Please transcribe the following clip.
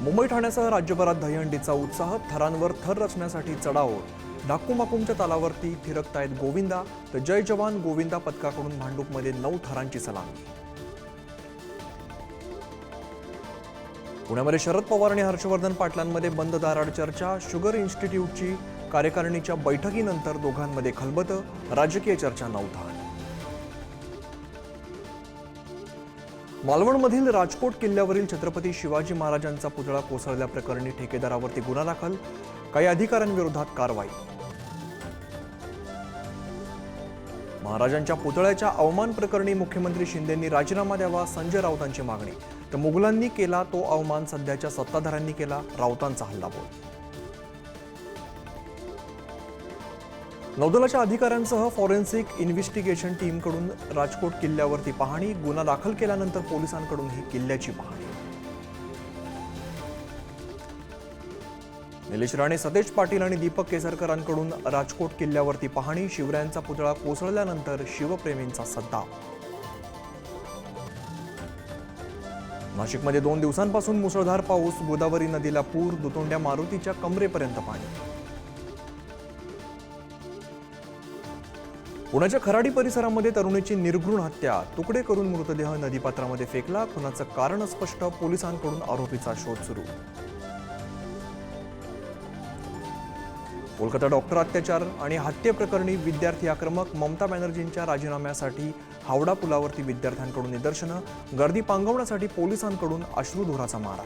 मुंबई ठाण्यासह राज्यभरात दहीहंडीचा उत्साह थरांवर थर रचण्यासाठी चढाव डाकूमाकूमच्या तालावरती थिरकतायत गोविंदा तर जय जवान गोविंदा पथकाकडून भांडूपमध्ये नऊ थरांची सलामी. पुण्यामध्ये शरद पवार आणि हर्षवर्धन पाटलांमध्ये बंद दाराड चर्चा शुगर इन्स्टिट्यूटची कार्यकारिणीच्या बैठकीनंतर दोघांमध्ये खलबत राजकीय चर्चा नवधान मालवणमधील राजकोट किल्ल्यावरील छत्रपती शिवाजी महाराजांचा पुतळा कोसळल्याप्रकरणी ठेकेदारावरती गुन्हा दाखल. काही अधिकाऱ्यांविरोधात कारवाई. महाराजांच्या पुतळ्याच्या अवमान प्रकरणी मुख्यमंत्री शिंदेंनी राजीनामा द्यावा संजय राऊतांची मागणी. तर मुघलांनी केला तो अवमान सध्याच्या सत्ताधाऱ्यांनी केला राऊतांचा हल्लाबोल. नौदलाच्या अधिकाऱ्यांसह फॉरेन्सिक इन्व्हेस्टिगेशन टीमकडून राजकोट किल्ल्यावरती पाहणी गुन्हा दाखल केल्यानंतर पोलिसांकडून ही किल्ल्याची पाहणी. निलेश राणे सतेज पाटील आणि दीपक केसरकरांकडून राजकोट किल्ल्यावरती पाहणी शिवरायांचा पुतळा कोसळल्यानंतर शिवप्रेमींचा सद्दा. नाशिकमध्ये दोन दिवसांपासून मुसळधार पाऊस गोदावरी नदीला पूर दुतोंड्या मारुतीच्या कमरेपर्यंत पाणी. पुण्याच्या खराडी परिसरामध्ये तरुणीची निर्घृण हत्या. तुकडे करून मृतदेह नदीपात्रामध्ये फेकला. खुनाचं कारण स्पष्ट पोलिसांकडून आरोपीचा शोध सुरू. कोलकाता डॉक्टर अत्याचार आणि हत्येप्रकरणी विद्यार्थी आक्रमक ममता बॅनर्जींच्या राजीनाम्यासाठी हावडा पुलावरती विद्यार्थ्यांकडून निदर्शनं गर्दी पांगवण्यासाठी पोलिसांकडून अश्रूधुराचा मारा.